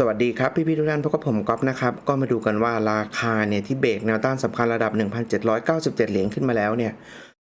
สวัสดีครับ พี่พี่ๆทุกท่านพบกับผมก๊อฟนะครับ ก็มาดูกันว่าราคาเนี่ยที่เบรกแนวต้านสำคัญระดับ 1,797 เหรียญขึ้นมาแล้วเนี่ย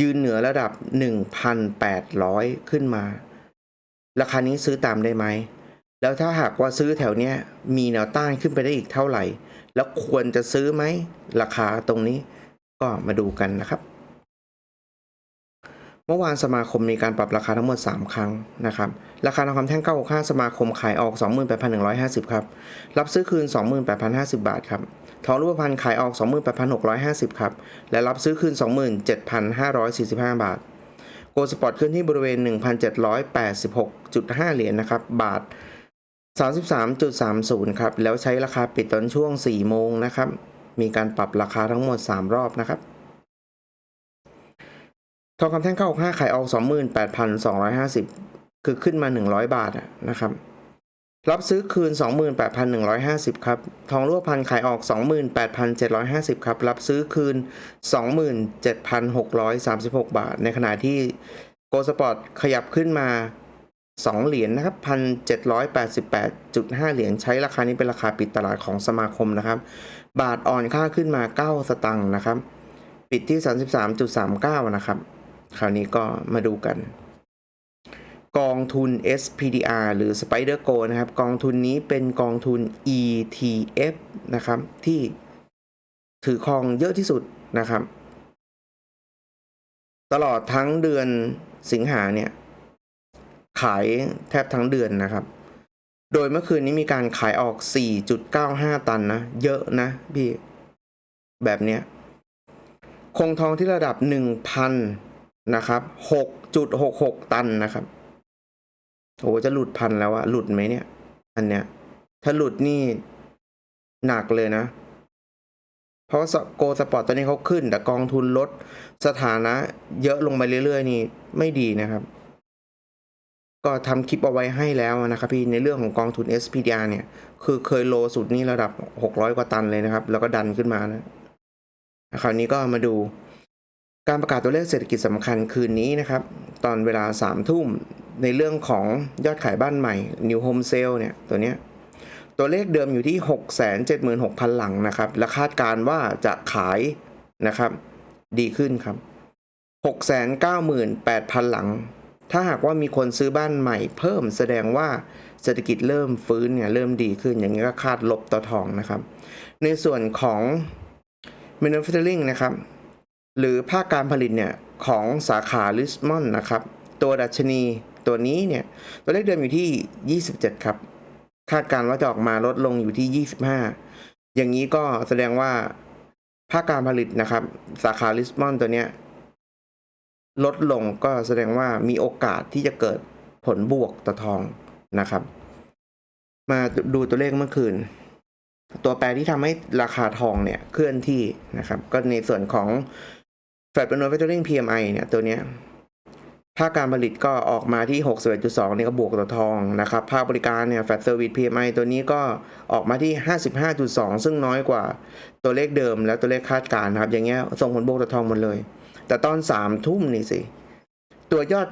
ยืนเหนือระดับ 1,800 ขึ้นมา ราคานี้ซื้อตามได้ไหม แล้วถ้าหากว่าซื้อแถวเนี้ยมีแนวต้านขึ้นไปได้อีกเท่าไหร่ แล้วควรจะซื้อไหม ราคาตรงนี้ก็มาดูกันนะครับ เมื่อวานสมาคมมีการปรับราคาทั้งหมด 3 ครั้งนะครับ ราคาทองคำแท่ง965สมาคมขายออก 28,150 ครับ รับซื้อคืน 28,050 บาทครับ ทองรูปพรรณขายออก 28,650 ครับ และรับซื้อคืน 27,545 บาท โกลด์สปอร์ตขึ้นที่บริเวณ 1,786.5 เหรียญนะครับ บาท 33.30 ครับ แล้วใช้ราคาปิดตอนช่วง 4 โมงนะครับ มีการปรับราคาทั้งหมด 3 รอบนะครับ ทองคำแท่งเข้าห้าขายออกสองหมื่นแปดพันสองร้อยห้าสิบคือขึ้นมาหนึ่งร้อยบาทนะครับ รับซื้อคืนสองหมื่นแปดพันหนึ่งร้อยห้าสิบครับ ทองรั่วพันขายออกสองหมื่นแปดพันเจ็ดร้อยห้าสิบครับ รับซื้อคืนสองหมื่นเจ็ดพันหกร้อยสามสิบหกบาท ในขณะที่โกสปอร์ตขยับขึ้นมาสองเหรียญนนะครับพันเจ็ดร้อยแปดสิบแปดจุดห้าเหรียญใช้ราคานี้เป็นราคาปิดตลาดของสมาคมนะครับ บาทอ่อนค่าขึ้นมาเก้าสตังค์นะครับ ปิดที่สามสิบสามจุดสามเก้านะครับ คราวนี้ก็มาดูกัน กองทุน SPDR หรือ Spider Go นะครับ กองทุนนี้เป็นกองทุน ETF นะครับ ที่ถือครองเยอะที่สุดนะครับ ตลอดทั้งเดือนสิงหาเนี่ยขายแทบทั้งเดือนนะครับ โดยเมื่อคืนนี้มีการขายออก 4.95 ตันนะ เยอะนะพี่ แบบเนี้ย คงทองที่ระดับ 1,000 นะครับ6.66ตันนะครับโอ้จะหลุดพันแล้วอะหลุดไหมเนี่ย อันเนี้ย ถ้าหลุดนี่หนักเลยนะ เพราะโกสปอร์ตตอนนี้เขาขึ้น แต่กองทุนลดสถานะ เยอะลงไปเรื่อยๆ นี่ไม่ดีนะครับ ก็ทำคลิปเอาไว้ให้แล้วนะครับพี่ในเรื่องของกองทุน SPDR เนี่ย คือเคยโลสุดนี่ระดับ 600 กว่าตันเลยนะครับ แล้วก็ดันขึ้นมานะคราวนี้ก็มาดู การประกาศตัวเลขเศรษฐกิจสำคัญคืนนี้นะครับ ตอนเวลาสามทุ่มในเรื่องของยอดขายบ้านใหม่ New Home Sale เนี่ยตัวเนี้ยตัวเลขเดิมอยู่ที่ 676,000 หลังนะครับ และคาดการว่าจะขายนะครับ ดีขึ้นครับ 698,000 หลัง ถ้าหากว่ามีคนซื้อบ้านใหม่เพิ่มแสดงว่าเศรษฐกิจเริ่มฟื้นเนี่ยเริ่มดีขึ้นอย่างนี้ก็คาดลบต่อทองนะครับ ในส่วนของ manufacturing นะครับ หรือภาคการผลิตเนี่ยของสาขาลิสมอนนะครับ ตัวดัชนีตัวนี้เนี่ยตัวเลขเดิมอยู่ที่ 27 ครับ คาดการณ์ว่าจะออกมาลดลงอยู่ที่ 25 อย่างนี้ก็แสดงว่าภาคการผลิตนะครับ สาขาลิสมอนตัวเนี้ยลดลงก็แสดงว่ามีโอกาสที่จะเกิดผลบวกต่อทองนะครับ มาดูตัวเลขเมื่อคืน ตัวแปรที่ทำให้ราคาทองเนี่ยเคลื่อนที่นะครับ ก็ในส่วนของ Fed Manufacturing PMI เนี่ยตัวเนี้ยภาคการผลิตก็ออกมาที่ 61.2 นี่ก็บวกต่อทองนะครับ ภาคบริการเนี่ย Fed Service PMI ตัวนี้ก็ออกมาที่ 55.2 ซึ่งน้อยกว่าตัวเลขเดิมและตัวเลขคาดการณ์นะครับ อย่างเงี้ยส่งผลบวกต่อทองหมดเลย แต่ตอน 3 ทุ่มนี่สิ ตัวยอด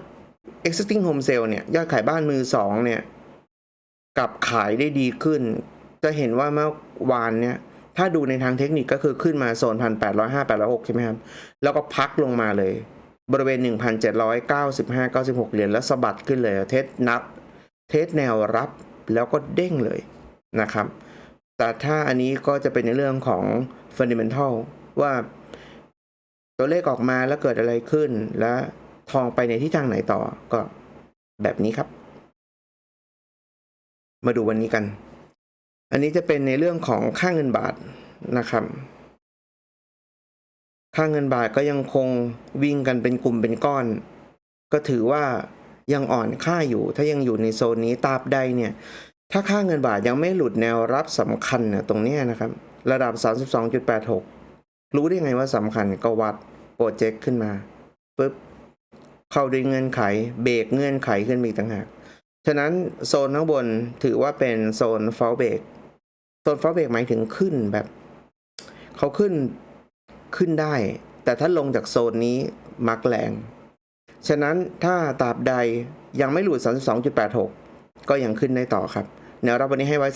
existing home sale เนี่ย ยอดขายบ้านมือสองเนี่ย กลับขายได้ดีขึ้น จะเห็นว่าเมื่อวานเนี่ย ถ้าดูในทางเทคนิคก็คือขึ้นมาโซนพันแปดร้อยห้าแปดร้อยหกใช่ไหมครับ แล้วก็พักลงมาเลย บริเวณหนึ่งพันเจ็ดร้อยเก้าสิบห้าเก้าสิบหกเหรียญแล้วสะบัดขึ้นเลย เทสนับ เทสแนวรับแล้วก็เด้งเลยนะครับ แต่ถ้าอันนี้ก็จะเป็นในเรื่องของ fundamental ว่าตัวเลขออกมาแล้วเกิดอะไรขึ้น และทองไปในทิศทางไหนต่อก็แบบนี้ครับ มาดูวันนี้กัน อันนี้จะเป็นในเรื่องของค่าเงินบาทนะครับ ค่าเงินบาทก็ยังคงวิ่งกันเป็นกลุ่มเป็นก้อน ก็ถือว่ายังอ่อนค่าอยู่ ถ้ายังอยู่ในโซนนี้ตราบใดเนี่ย ถ้าค่าเงินบาทยังไม่หลุดแนวรับสำคัญเนี่ยตรงนี้นะครับ ระดับ 32.86 รู้ได้ไงว่าสำคัญก็วัดโปรเจกต์ขึ้นมาปุ๊บเข้าด้วยเงื่อนไข เบรกเงื่อนไขขึ้นมาอีกต่างหาก ฉะนั้นโซนข้างบนถือว่าเป็นโซนฟอลเบรก โซนฟอลเบรกหมายถึงขึ้นแบบเขาขึ้นขึ้นได้ แต่ถ้าลงจากโซนนี้มักแรง ฉะนั้นถ้าตราบใดยังไม่หลุด 32.86 ก็ยังขึ้นได้ต่อครับ แนวรับวันนี้ให้ไว้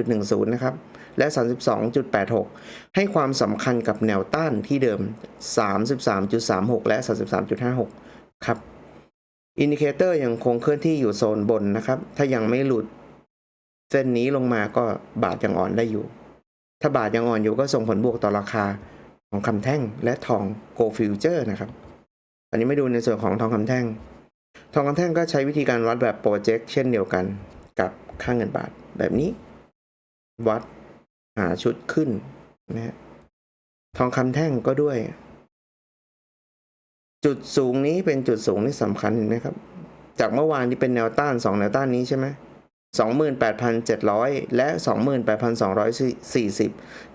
33.10 นะครับ และ 32.86 ให้ความสำคัญกับแนวต้านที่เดิม 33.36 และ 33.56 ครับ อินดิเคเตอร์ยังคงเคลื่อนที่อยู่โซนบนนะครับ ถ้ายังไม่หลุด เส้นนี้ลงมาก็บาทยังอ่อนได้อยู่ ถ้าบาทยังอ่อนอยู่ก็ส่งผลบวกต่อราคาของคำแท่งและทองโกลฟิวเจอร์นะครับ อันนี้ไม่ดูในส่วนของทองคำแท่ง ทองคำแท่งก็ใช้วิธีการวัดแบบโปรเจกต์เช่นเดียวกันกับค่าเงินบาทแบบนี้ วัดหาชุดขึ้นนะฮะทองคำแท่งก็ด้วย จุดสูงนี้เป็นจุดสูงที่สำคัญเห็นไหมครับ จากเมื่อวานที่เป็นแนวต้านสองแนวต้านนี้ใช่ไหม สองหมื่นแปดพันเจ็ดร้อยและสองหมื่นแปดพันสองร้อยสี่สิบ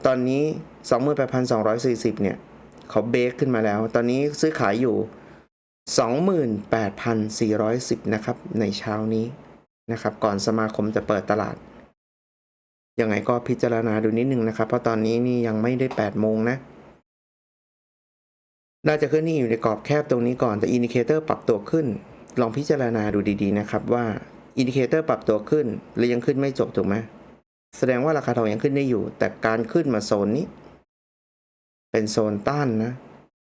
ตอนนี้สองหมื่นแปดพันสองร้อยสี่สิบเนี่ยเขาเบรกขึ้นมาแล้ว ตอนนี้ซื้อขายอยู่ 28,410 นะครับ ในเช้านี้นะครับ ก่อนสมาคมจะเปิดตลาด ยังไงก็พิจารณาดูนิดนึงนะครับ เพราะตอนนี้นี่ยังไม่ได้ 8 โมงนะ น่าจะขึ้นนี่อยู่ในกรอบแคบตรงนี้ก่อน แต่อินดิเคเตอร์ปรับตัวขึ้น ลองพิจารณาดูดีๆนะครับว่า อินดิเคเตอร์ปรับตัวขึ้นหรือยังขึ้นไม่จบถูกไหมแสดงว่าราคาทองยังขึ้นได้อยู่ แต่การขึ้นมาโซนนี้ เป็นโซนต้านนะ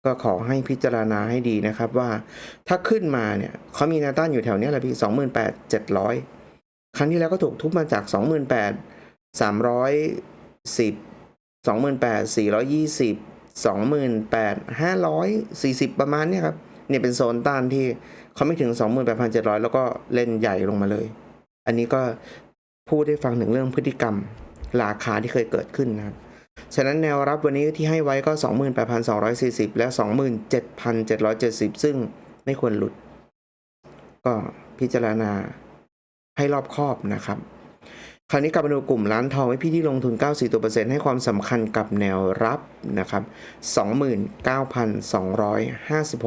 ก็ขอให้พิจารณาให้ดีนะครับว่า ถ้าขึ้นมาเนี่ยเขามีแนวต้านอยู่แถวเนี้ยแหละพี่สองหมื่นแปดเจ็ดร้อยครั้งที่แล้วก็ถูกทุบมาจากสองหมื่นแปดสามร้อยสิบสองหมื่นแปดสี่ร้อยยี่สิบสองหมื่นแปดห้าร้อยสี่สิบประมาณเนี้ยครับ เนี่ยเป็นโซนต้านที่เขาไม่ถึงสองหมื่นแปดพันเจ็ดร้อยแล้วก็เล่นใหญ่ลงมาเลย อันนี้ก็พูดได้ฟังถึงเรื่องพฤติกรรมราคาที่เคยเกิดขึ้นนะครับฉะนั้นแนวรับวันนี้ที่ให้ไว้ก็ 28,240 และ 27,770 ซึ่งไม่ควรหลุด ก็พิจารณาให้รอบคอบนะครับ คราวนี้กลับมาดูกลุ่มร้านทองให้พี่ที่ลงทุน 94ตัวเปอร์เซ็นต์ให้ความสำคัญกับแนวรับนะครับ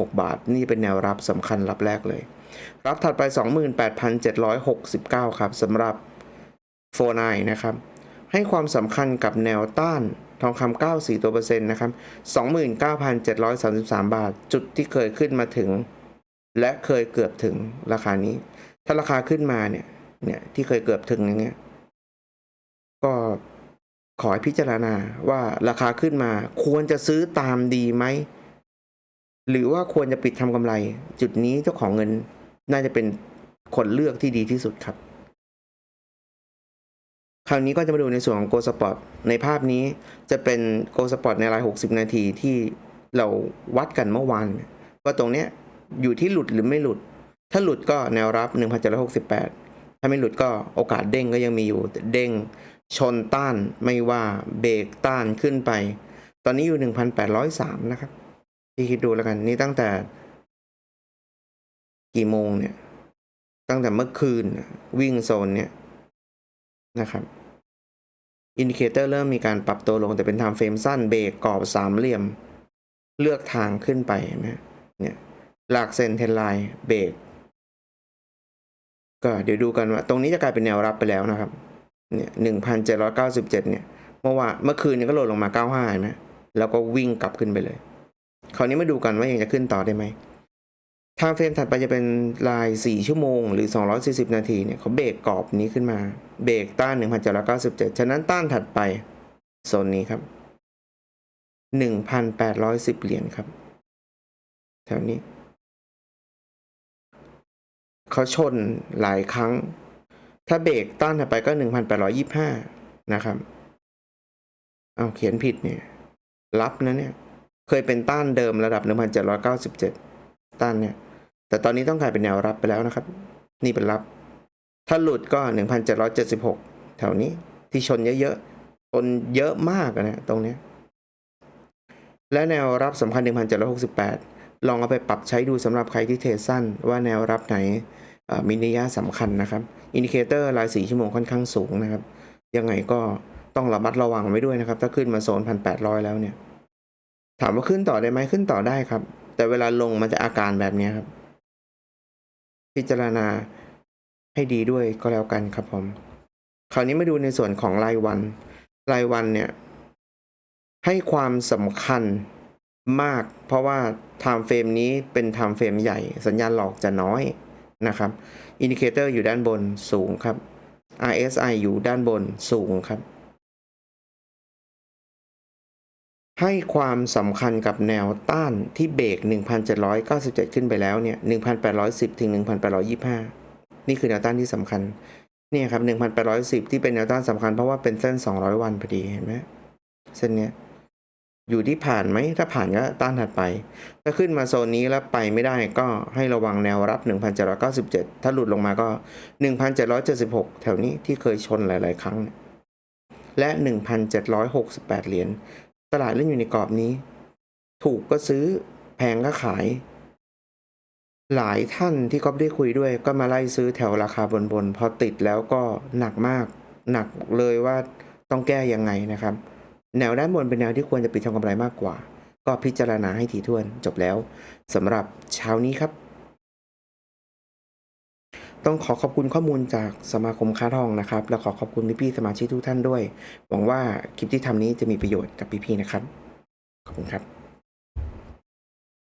29,256 บาท นี่เป็นแนวรับสำคัญรับแรกเลย รับถัดไป 28,769 ครับสำหรับโฟนนะครับ ให้ความสำคัญกับแนวต้านทองคำ94ตัวเปอร์เซ็นต์นะครับ 29,733 บาท จุดที่เคยขึ้นมาถึง และเคยเกือบถึงราคานี้ ถ้าราคาขึ้นมาเนี่ย เนี่ยที่เคยเกือบถึงอย่างเงี้ย ก็ขอให้พิจารณาว่าราคาขึ้นมาควรจะซื้อตามดีไหม หรือว่าควรจะปิดทำกำไร จุดนี้เจ้าของเงินน่าจะเป็นคนเลือกที่ดีที่สุดครับ คราวนี้ก็จะมาดูในส่วนของ Go Spot ในภาพนี้จะเป็น Go Spot ในราย 60 นาทีที่เราวัดกันเมื่อวานว่าตรงเนี้ยอยู่ที่หลุดหรือไม่หลุด ถ้าหลุดก็แนวรับ 1,768 ถ้าไม่หลุดก็โอกาสเด้งก็ยังมีอยู่เด้ง ชนต้านไม่ว่าเบรกต้านขึ้นไป ตอนนี้อยู่ 1,803 นะครับ ที่คิดดูแล้วกัน นี่ตั้งแต่ กี่โมงเนี่ย ตั้งแต่เมื่อคืนวิ่งโซนเนี่ยนะครับอินดิเคเตอร์เริ่มมีการปรับตัวลงแต่เป็นไทม์เฟรมสั้นเบรกกรอบสามเหลี่ยม เลือกทางขึ้นไปนะเนี่ยหลักเซนเทนไลน์เบรกก็เดี๋ยวดูกันว่า ตรงนี้จะกลายเป็นแนวรับไปแล้วนะครับ เนี่ยหนึ่งพันเจ็ดร้อยเก้าสิบเจ็ดเนี่ยเมื่อวานเมื่อคืนนี้ก็หลดลงมาเก้าห้านะแล้วก็วิ่งกลับขึ้นไปเลย คราวนี้มาดูกันว่ายังจะขึ้นต่อได้ไหมทม์เฟรมถัดไปจะเป็นลาย 4 ชั่วโมง หรือ 240 นาทีเนี่ยเขาเบรกกรอบนี้ขึ้นมา เบรกต้าน 1,797 ฉะนั้นต้านถัดไป โซนนี้ครับ 1,810 เหรียญครับ แถวนี้ เขาชนหลายครั้ง ถ้าเบรกต้านถัดไปก็1,825นะครับเอาเขียนผิดเนี่ย รับนะเนี่ย เคยเป็นต้านเดิมระดับ1,797ต้านเนี่ย แต่ตอนนี้ต้องกลายเป็นแนวรับไปแล้วนะครับ นี่เป็นรับ ถ้าหลุดก็1,776แถวนี้ที่ชนเยอะๆชนเยอะมากนะตรงเนี้ยและแนวรับสำคัญ 1,768 ลองเอาไปปรับใช้ดูสำหรับใครที่เทรดสั้นว่าแนวรับไหน มีนัยสำคัญนะครับ อินดิเคเตอร์ราย4ชั่วโมงค่อนข้างสูงนะครับ ยังไงก็ต้องระมัดระวังไว้ด้วยนะครับ ถ้าขึ้นมาโซน 1,800 แล้วเนี่ย ถามว่าขึ้นต่อได้ไหมขึ้นต่อได้ครับ แต่เวลาลงมันจะอาการแบบนี้ครับ พิจารณาให้ดีด้วยก็แล้วกันครับผม คราวนี้มาดูในส่วนของรายวัน รายวันเนี่ย ให้ความสำคัญมาก เพราะว่าไทม์เฟรมนี้เป็นไทม์เฟรมใหญ่ สัญญาณหลอกจะน้อย นะครับอินดิเคเตอร์อยู่ด้านบนสูงครับ RSI อยู่ด้านบนสูงครับ ให้ความสำคัญกับแนวต้านที่เบรก 1,797 ขึ้นไปแล้วเนี่ย 1,810 ถึง 1,825 นี่คือแนวต้านที่สำคัญ เนี่ยครับ 1,810 ที่เป็นแนวต้านสำคัญเพราะว่าเป็นเส้น 200 วันพอดีเห็นไหมเส้นเนี้ย อยู่ที่ผ่านไหมถ้าผ่านก็ต้านถัดไป ถ้าขึ้นมาโซนนี้แล้วไปไม่ได้ก็ให้ระวังแนวรับ 1,797 ถ้าหลุดลงมาก็ 1,776 แถวนี้ที่เคยชนหลาย ๆ ครั้ง และ 1,768 เหรียญตลาดเล่นอยู่ในกรอบนี้ ถูกก็ซื้อแพงก็ขาย หลายท่านที่ก๊อฟได้คุยด้วย ก็มาไล่ซื้อแถวราคาบนๆพอติดแล้วก็หนักมาก หนักเลยว่าต้องแก้ยังไงนะครับ แนวด้านบนเป็นแนวที่ควรจะปิดทำกำไรมากกว่า ก็พิจารณาให้ถี่ถ้วนจบแล้วสำหรับเช้านี้ครับ ต้องขอขอบคุณข้อมูลจากสมาคมค้าทองนะครับ และขอขอบคุณพี่ๆสมาชิกทุกท่านด้วย หวังว่าคลิปที่ทำนี้จะมีประโยชน์กับพี่ๆนะครับ ขอบคุณครับ